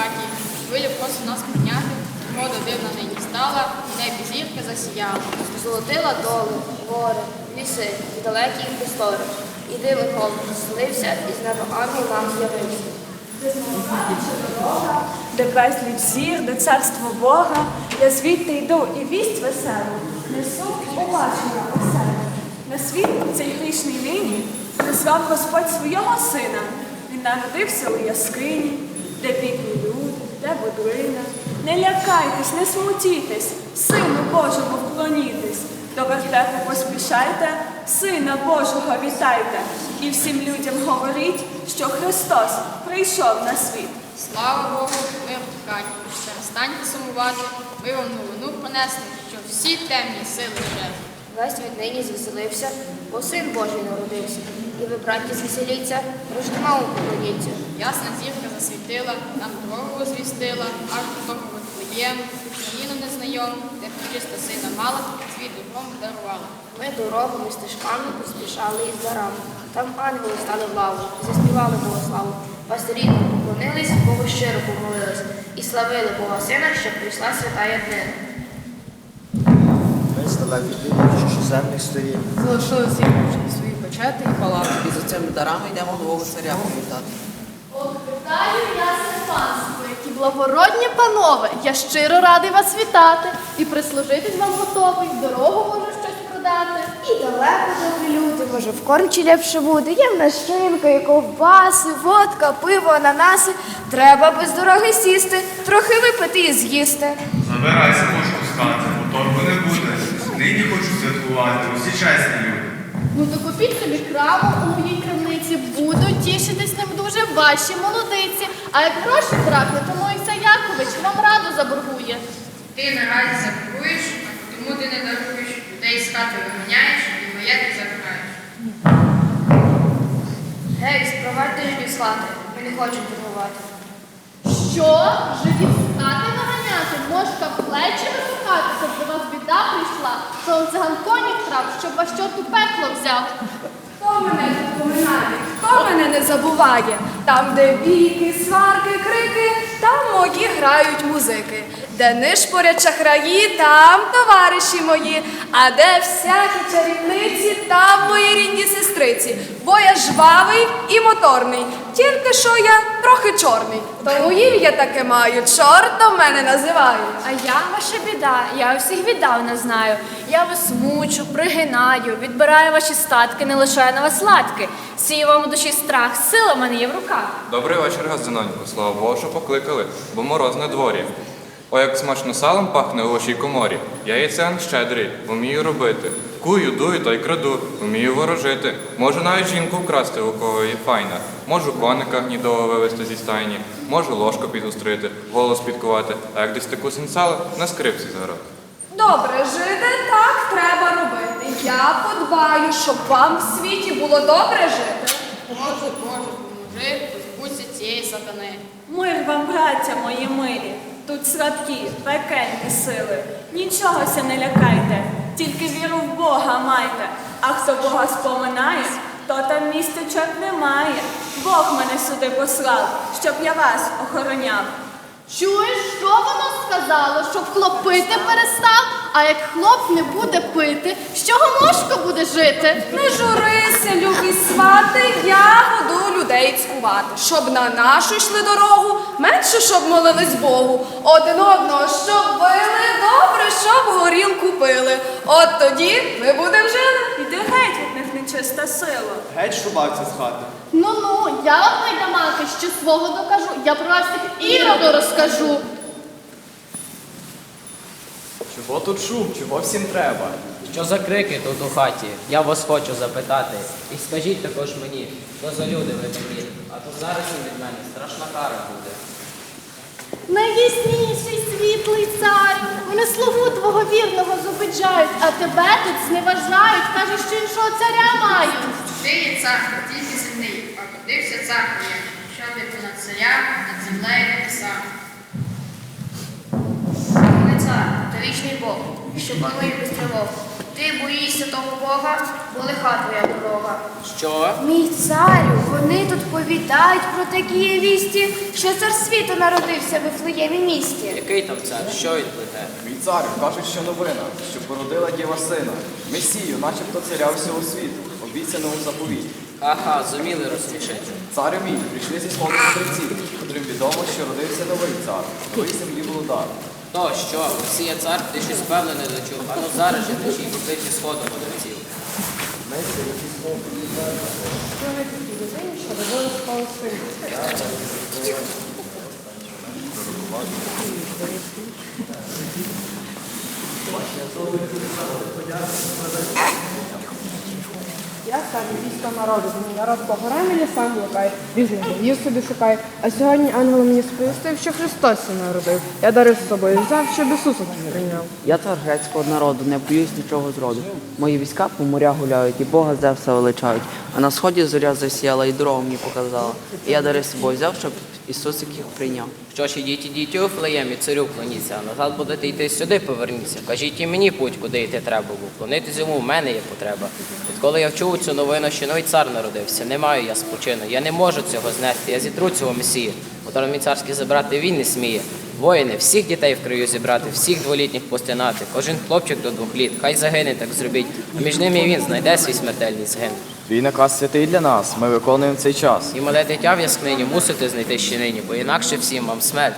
хаті, хвиля просить нас підняти, мода дивна нині стала, в небі зірка засіяла. Золотила доли, гори, ліси, і далекі простори. І дивий голос розселився, і з неба ангел нам з'явився. де безліч зір, де царство Бога, я звідти йду і вість веселу, несу побачення оселу. На світ цей грішний нині назвав Господь свого сина. Він народився у яскині, де бідні люди. Не лякайтесь, не смутітесь, Сину Божому вклонітесь. До вертепу поспішайте, Сина Божого вітайте. І всім людям говоріть, що Христос прийшов на світ. Слава Богу, ми в хаті. Перестаньте сумувати, ми вам новину принесли, що всі темні сили вже. Весь світ нині звеселився, бо син Божий народився. І ви, браті, звеселіться, рождемау поклоніться. Ясна зірка засвітила, нам дорогу розвістила, аж до того Вифлеєм, країну незнайому, де причиста сина мала, світ добром дарувала. Ми дорогами стежками поспішали із дарами. Там ангели стали в лаву, заспівали Богославу. Пастирі поклонились, Богу щиро помолились, і славили Бога Сина, що прийшла свята днина. Ми здалек від чужеземних сторін. Залишили всі свої печети і палати. І за цими дарами йдемо нового царя привітати. Ох, вітаю ясне панство, які благородні панове, я щиро радий вас вітати і прислужитись вам готовий, дорогу можу щось продати. І далеко добрі люди, може, в корчі ліпше буде. Є в нас шинка, і ковбаси, водка, пиво, ананаси. Треба без дороги сісти, трохи випити і з'їсти. Забирайся, можу стати, бо торгу не буде. Нині хочу святкувати, усі чесні люди. Ну то купіть собі краму у моїй крамниці, будуть тішитись ним дуже ваші молодиці. А як гроші бракне, то Мойся Якович вам раду заборгує. Ти наразі забуєш, а тому ти не даруєш, людей з хати виганяєш і маєтки забираєш. Гей, спровадьте жнів слати, ми не хочемо торгувати. Що? Живі з хати наганяти, мошка в плечі висухати, щоб до вас біда прийшла, що вам циган коні щоб вас чорт у пекло взяв. Хто мене запоминає. Хто мене не забуває? Там, де бійки, сварки, крики, там грають музики. Де нишпорять шахраї, там товариші мої. А де всякі чарівниці, там мої рідні сестриці. Бо я жвавий і моторний. Тільки що я трохи чорний. Тому ім'я таке маю, чортом мене називають. А я ваша біда, я усіх віддавна знаю. Я вас мучу, пригинаю, відбираю ваші статки, не лишаю на вас латки. Сію вам у душі страх, сила мене є в руках. Добрий вечір, газдинонько. Слава Богу, що покликали, бо мороз на дворі. О, як смачно салом пахне у вашій коморі. Я яйцен щедрий, вмію робити. Кую, дую та й краду, вмію ворожити. Можу навіть жінку вкрасти, у кого є файна. Можу коника гнідого вивезти зі стайні, можу ложку підгострити, голос підкувати, а як десь таку сала, на скрипці заграти. Добре, жиде, так треба робити. Я подбаю, щоб вам в світі було добре жити. Боже, Боже, поможи, позбудься цієї сатани. Мир вам, браття мої милі, тут сладкі, пекельні сили. Нічогося не лякайте, тільки віру в Бога майте. А хто Бога споминає, то там місця чорт немає. Бог мене сюди послав, щоб я вас охороняв. Чуєш, що воно сказало? Щоб хлоп пити перестав, а як хлоп не буде пити, з чого мошка буде жити? Не журися, любі свати, я буду людей цькувати, щоб на нашу йшли дорогу, менше щоб молились Богу. Один одного, щоб били, добре, щоб горілку пили. От тоді ми будемо жили. Іди геть нечиста сила. Геть шубавця з хати. Ну ну, я вам майдамаки, що свого докажу, я про вас так іроду розкажу. Чого тут шум? Чого всім треба? Що за крики тут у хаті? Я вас хочу запитати. І скажіть також мені, що за люди ви такі, а то зараз і від мене страшна кара буде. Найясніший світлий царю, вони слугу твого вірного зубиджають, а тебе тут зневажають, кажуть, що іншого царя мають. Ти є цар, тільки земний, а родився цар що ти понад царя, над землею небеса. Не цар, та вічний Бог, що панує без тривог. Ти боїшся того Бога, бо лиха твоя дорога. Що? Мій царю, вони тут повідають про такі вісті, що цар світу народився в Вифлеємі місті. Який там цар? Що він плете? Мій царю, кажуть, що новина, що породила діва сина, Месію, начебто царя всього світу, обіцяного заповіті. Ага, зуміли розсмішити. Царю мій, прийшли зі словом мудреців, котрим відомо, що родився новий цар, новий землі володар. То що, Росія цар, ти щось певне не. А ну зараз же течій покличі сходу мудреців. Я сам військо народу, народ по горам сам блукає, різних богів собі шукає. А сьогодні ангел мені сповістив, що Христос се народив. Я дарив з собою взяв, щоб Ісуса прийняв. Я цар грецького народу, не боюсь нічого зроду. Мої війська по моря гуляють і Бога Зевса величають. А на сході зоря засіяла і дорогу мені показала. І я дари з собою взяв, щоб Ісус їх прийняв. Що ж, ідіть, ідіть у Флеємі, царю клоніться, а назад будете йти сюди, поверніться. Кажіть і мені путь, куди йти треба, бо вклонитись йому в мене є потреба. Відколи я вчув цю новину, що новий цар народився, не маю я спочину. Я не можу цього знести, я зітру цього месію. Мотор мій царський забрати він не сміє. Воїни, всіх дітей в краю зібрати, всіх дволітніх постинати, кожен хлопчик до двох літ, хай загине, так зробіть. А між ними і він знайде свій смертельний згин. Твій наказ святий для нас, ми виконуємо цей час. І мале дитя в яскнині мусите знайти ще нині, бо інакше всім вам смерть.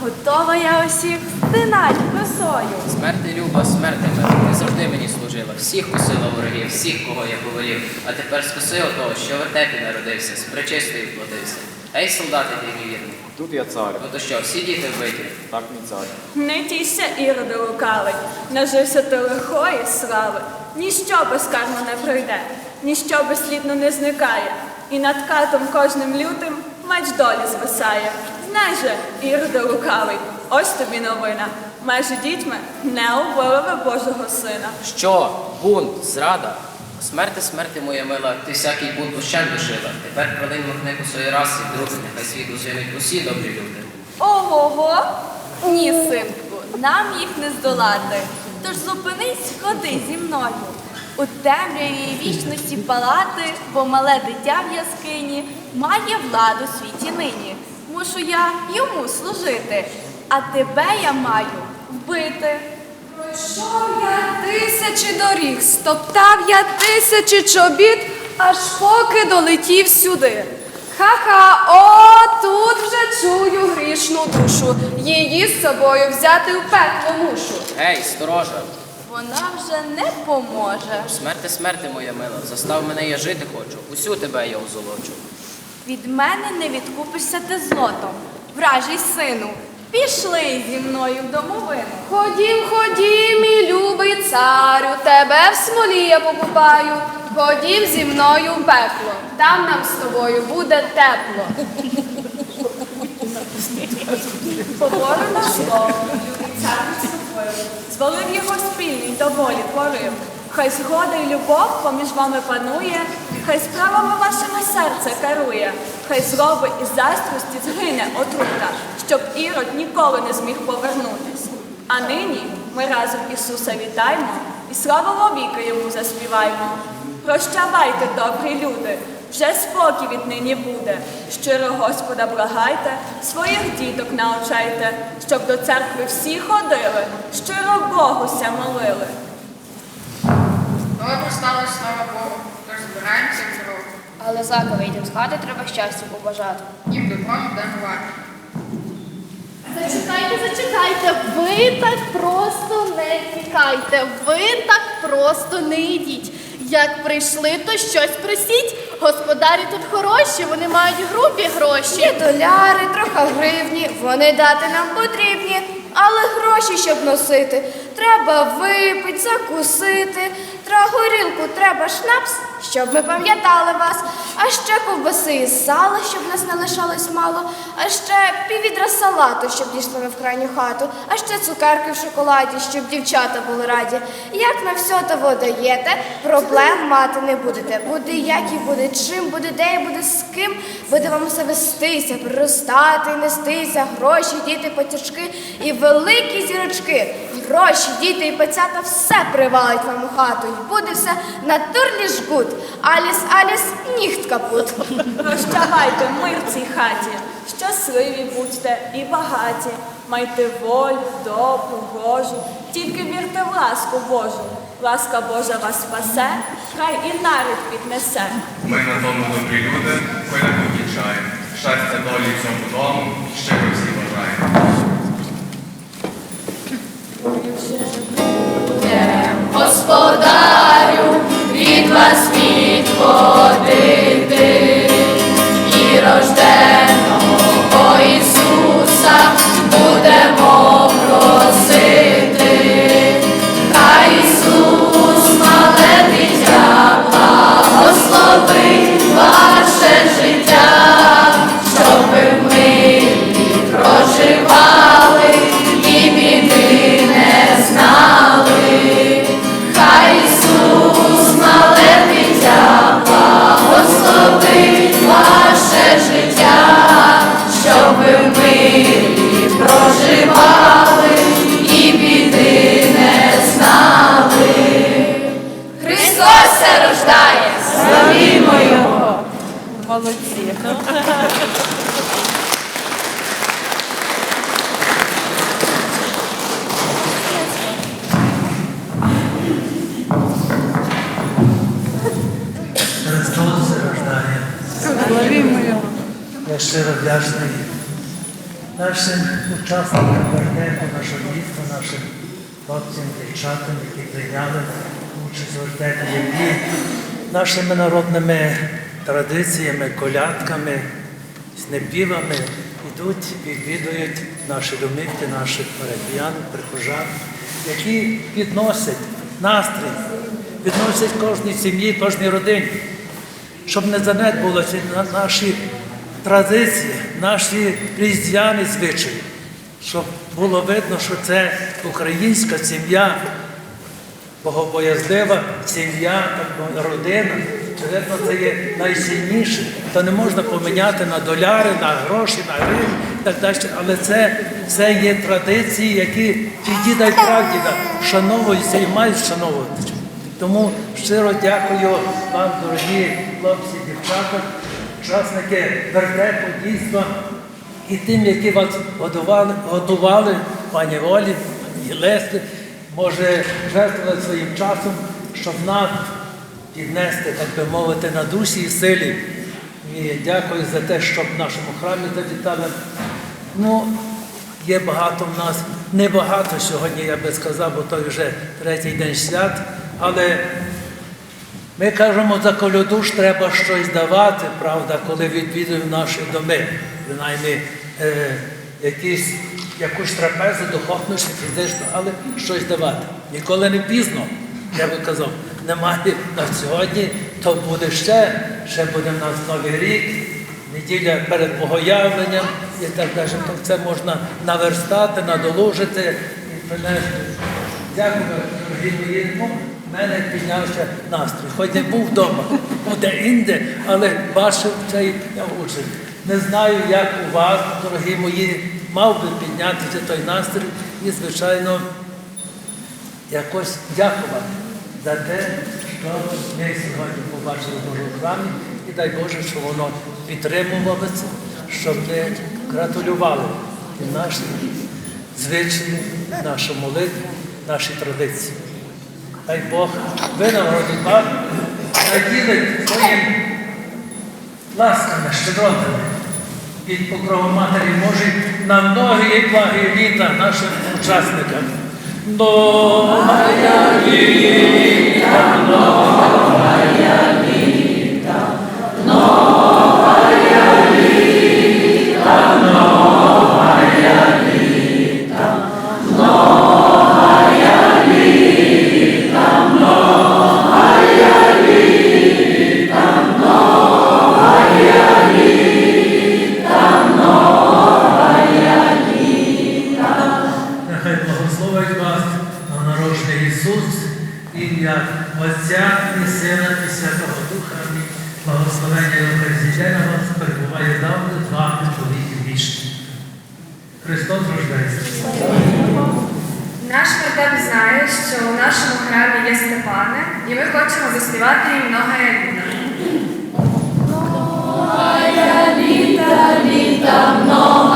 Готова я усіх стинать косою. Смерти люба, смерти мила, ти завжди мені служила, всіх усила ворогів, всіх, кого я повелів. А тепер скоси отого, що в вертепі народився, з пречистою вплотився. Ей, солдати ти вірні, Тут я цар, ну то що, всі діти вбиті? так мій цар. Не тійся, іроди лукавий, нажився ти лихої слави. Ніщо безкарно не пройде, ніщо безслідно не зникає. І над катом кожним лютим меч долі звисає. Знай же, іроди лукавий, ось тобі новина. Межі дітьми не убили ви Божого сина. Що? Бунт, зрада? Смерти, смерти, моя мила, ти всякий бунт ущен душила. Тепер пролинь махни у своїй раси, друзі, нехай світ усинуть усі добрі люди. Ого-го? Ні, синку, нам їх не здолати. Тож зупинись, ходи зі мною. У темряві вічності палати, бо мале дитя в яскині має владу світі нині. Мушу я йому служити, а тебе я маю вбити. Пройшов я тисячі доріг, стоптав я тисячі чобіт, аж поки долетів сюди. Ха-ха, о, тут вже чую грішну душу. Її з собою взяти в пекло мушу. Гей, сторожа, Вона вже не поможе. смерти, смерти, моя мила, застав мене, я жити хочу, усю тебе я озолочу. Від мене не відкупишся ти злотом. Вражий сину, пішли зі мною в домовину. Ходім, ходім, мій любий царю, тебе в смолі я покупаю. Ходім зі мною в пекло, там нам з тобою буде тепло. Поборено слово, любий цар між собою, звалив його спільний до волі порив. Хай згода й любов поміж вами панує, хай справами вашими серце керує, хай злоби і заздрості згине отрута, щоб ірод ніколи не зміг повернутись. А нині ми разом Ісуса вітаємо і славу віки йому заспіваємо. Прощавайте, добрі люди, вже спокій віднині буде. Щиро Господа благайте, своїх діток навчайте, щоб до церкви всі ходили, щиро Богуся молили. Добре сталося, слава Богу, збираємося в дорогу. Але зака вийдемо з хати, треба щастя побажати. І в доброму йдемо варто. Зачекайте, зачекайте, ви так просто не тікайте, ви так просто не йдіть. Як прийшли, то щось просіть. Господарі тут хороші, вони мають грубі гроші. Є доляри, трохи гривні, вони дати нам потрібні, але гроші, щоб носити, треба випити, закусити. Тра горілку треба шнапс, щоб ми пам'ятали вас, а ще ковбаси із сала, щоб нас не лишалось мало, а ще піввідра салату, щоб дійшли ми в крайню хату, а ще цукерки в шоколаді, щоб дівчата були раді. Як на все того даєте, проблем мати не будете. Буде як і буде, чим буде, де і буде з ким, Буде вам все вестися, приростати, нестися, гроші, діти, потяжки і великі зірочки. Гроші, діти і пацята все привалить вам у хату. І буде все натурні жгут. Аліс, Аліс, ніхт капут. Прощавайте мир цій хаті, щасливі будьте і багаті, майте волю, добру, гожу, тільки вірте в ласку Божу. Ласка Божа вас спасе, хай і навіть піднесе. Ми на тому добрі люди, коляду вдячаємо. Щастя долі цьому дому, щиро всі бажаємо. Господарю, від вас відходити нашим учасникам вертепу, нашого дітка, нашим хлопцям, дівчатам, які прийняли участь у вертепі, які нашими народними традиціями, колядками, снепівами йдуть і відвідують наші домівки, наших парафіян, прихожан, які підносять настрій, підносять кожній сім'ї, кожній родині. Щоб не занедбулося наші традиції, наші різдвяні звичаї, щоб було видно, що це українська сім'я, богобоязлива сім'я, родина. Видно, це є найсильніше. То не можна поміняти на доляри, на гроші, на гривні і так далі. Але це, це є традиції, які і діда і прадіда шановуються і мають вшановувати. Тому щиро дякую вам, дорогі хлопці, дівчата, учасники вертепу, дійства і тим, які вас годували, готували, пані Олі, пані Лесі, може, жертвували своїм часом, щоб нам піднести, так би мовити, на душі і силі. І дякую за те, що в нашому храмі завітали. Ну, є багато в нас, небагато сьогодні, я би сказав, бо то вже третій день свят, але ми кажемо, за коляду ж треба щось давати, правда, коли відвідуємо наші доми, принаймні е, якісь, якусь трапезу, духовну чи фізичну, але щось давати. Ніколи не пізно, я би казав, немає на сьогодні, то буде ще, ще буде в нас Новий рік, неділя перед Богоявленням і так далі. То це можна наверстати, надолужити і принести. Дякую, дорогі мої. В мене піднявся настрій. Хоч не був вдома, буде інде, але бачив цей учень. Не знаю, як у вас, дорогі мої, мав би піднятися той настрій і, звичайно, якось дякувати за те, що ми сьогодні побачили в Божому і дай Боже, що воно підтримувалося, щоб ми гратулювали і наші звичаї, нашу молитву, наші традиції. Дай Бог винагородить вам, наділить своїм ласками, щедротами під покровом Матері Божої на многі благі літа нашим учасникам. Новая літа, новая ім'я Отця і Сина, і Святого Духа, благословення Його перебуває завжди два вами повітря вічні. Христос рождається. Наш митець знає, що у нашому храмі є Степане, і ми хочемо заспівати їм нога літа. Моя літа, літа, много.